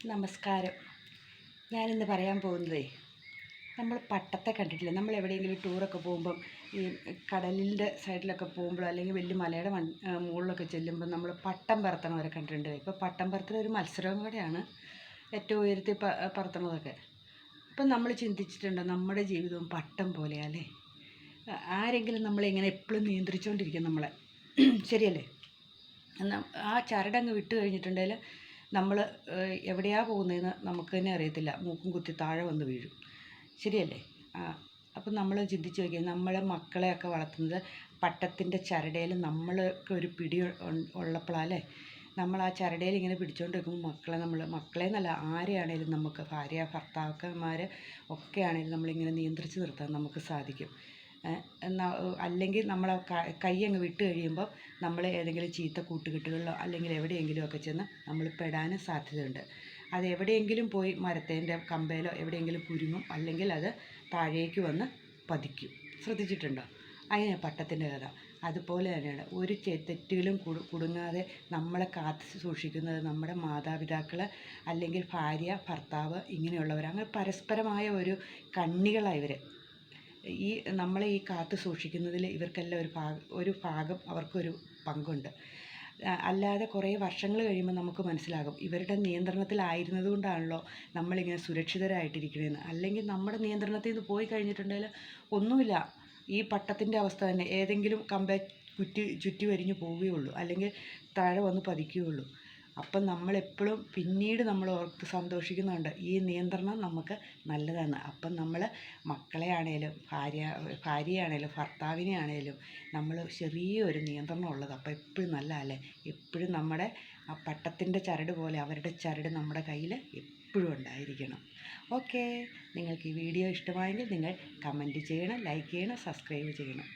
നമസ്കാരം. ഞാനിന്ന് പറയാൻ പോകുന്നതേ നമ്മൾ പട്ടത്തെ കണ്ടിട്ടില്ല? നമ്മൾ എവിടെയെങ്കിലും ടൂറൊക്കെ പോകുമ്പം ഈ കടലിന്റെ സൈഡിലൊക്കെ പോകുമ്പോഴോ അല്ലെങ്കിൽ വലിയ മലയുടെ മൺ മുകളിലൊക്കെ ചെല്ലുമ്പോൾ നമ്മൾ പട്ടം പറത്തണവരെ കണ്ടിട്ടുണ്ട്. ഇപ്പോൾ പട്ടം പറത്തൽ ഒരു മത്സരവും കൂടെയാണ് ഏറ്റവും ഉയരത്തിൽ പ പറത്തണതൊക്കെ അപ്പം നമ്മൾ ചിന്തിച്ചിട്ടുണ്ടോ നമ്മുടെ ജീവിതവും പട്ടം പോലെയല്ലേ ആരെങ്കിലും നമ്മളിങ്ങനെ എപ്പോഴും നിയന്ത്രിച്ചുകൊണ്ടിരിക്കും നമ്മളെ. ശരിയല്ലേ? ആ ചരടങ്ങ് വിട്ടു കഴിഞ്ഞിട്ടുണ്ടെങ്കിൽ നമ്മൾ എവിടെയാ പോകുന്നതെന്ന് നമുക്ക് തന്നെ അറിയത്തില്ല. മൂക്കും കുത്തി താഴെ വന്ന് വീഴും. ശരിയല്ലേ? ആ അപ്പം നമ്മൾ ചിന്തിച്ച് നോക്കിയാൽ നമ്മളെ മക്കളെയൊക്കെ വളർത്തുന്നത് പട്ടത്തിന്റെ ചരടയിൽ നമ്മൾക്ക് ഒരു പിടി ഉള്ളപ്പോഴല്ലേ നമ്മൾ ആ ചരടയിൽ ഇങ്ങനെ പിടിച്ചുകൊണ്ട് വെക്കുമ്പോൾ മക്കളെ നമ്മൾ മക്കളെ എന്നല്ല ആരെയാണേലും നമുക്ക് ഭാര്യ ഭർത്താക്കന്മാർ ഒക്കെ ആണേലും നമ്മളിങ്ങനെ നിയന്ത്രിച്ച് നിർത്താൻ നമുക്ക് സാധിക്കും. അല്ലെങ്കിൽ നമ്മൾ കൈ അങ്ങ് വിട്ട് കഴിയുമ്പോൾ നമ്മൾ ഏതെങ്കിലും ചീത്ത കൂട്ടുകെട്ടുകളിലോ അല്ലെങ്കിൽ എവിടെയെങ്കിലും ഒക്കെ ചെന്ന് നമ്മൾ പെടാനും സാധ്യതയുണ്ട്. അത് എവിടെയെങ്കിലും പോയി മരത്തേന്റെ കമ്പയിലോ എവിടെയെങ്കിലും കുരുങ്ങും അല്ലെങ്കിൽ അത് താഴേക്ക് വന്ന് പതിക്കും. ശ്രദ്ധിച്ചിട്ടുണ്ടോ? അങ്ങനെ പട്ടത്തിന്റെ കഥ. അതുപോലെ തന്നെയാണ് ഒരു തെറ്റുകളും കുടുങ്ങാതെ നമ്മളെ കാത്ത് സൂക്ഷിക്കുന്നത് നമ്മുടെ മാതാപിതാക്കൾ അല്ലെങ്കിൽ ഭാര്യ ഭർത്താവ് ഇങ്ങനെയുള്ളവർ അങ്ങനെ പരസ്പരമായ ഒരു കണ്ണികളാണ് ഇവർ ഈ നമ്മളെ ഈ കാത്തു സൂക്ഷിക്കുന്നതിൽ ഇവർക്കെല്ലാം ഒരു ഭാഗം ഒരു ഭാഗം അവർക്കൊരു പങ്കുണ്ട്. അല്ലാതെ കുറേ വർഷങ്ങൾ കഴിയുമ്പോൾ നമുക്ക് മനസ്സിലാകും ഇവരുടെ നിയന്ത്രണത്തിലായിരുന്നത് കൊണ്ടാണല്ലോ നമ്മളിങ്ങനെ സുരക്ഷിതരായിട്ടിരിക്കണതെന്ന് അല്ലെങ്കിൽ നമ്മുടെ നിയന്ത്രണത്തിൽ നിന്ന് പോയി കഴിഞ്ഞിട്ടുണ്ടെങ്കിൽ ഒന്നുമില്ല. ഈ പട്ടത്തിന്റെ അവസ്ഥ തന്നെ ഏതെങ്കിലും കമ്പ ചുറ്റി ചുറ്റി വരിഞ്ഞ് പോവുകയുള്ളൂ. അല്ലെങ്കിൽ താഴെ വന്ന് പതിക്കുകയുള്ളൂ. അപ്പം നമ്മളെപ്പോഴും പിന്നീട് നമ്മൾ ഓർത്ത് സന്തോഷിക്കുന്നുണ്ട് ഈ നിയന്ത്രണം നമുക്ക് നല്ലതാണ്. അപ്പം നമ്മൾ മക്കളെ ഭാര്യ ഭാര്യയാണേലും ഭർത്താവിനെ നമ്മൾ ചെറിയൊരു നിയന്ത്രണം ഉള്ളത് അപ്പോൾ എപ്പോഴും നല്ലതല്ലേ എപ്പോഴും നമ്മുടെ ആ പട്ടത്തിന്റെ ചരട് പോലെ അവരുടെ ചരട് നമ്മുടെ കയ്യിൽ എപ്പോഴും ഉണ്ടായിരിക്കണം. ഓക്കെ. നിങ്ങൾക്ക് ഈ വീഡിയോ ഇഷ്ടമായെങ്കിൽ നിങ്ങൾ കമന്റ് ചെയ്യണം ലൈക്ക് ചെയ്യണം സബ്സ്ക്രൈബ് ചെയ്യണം.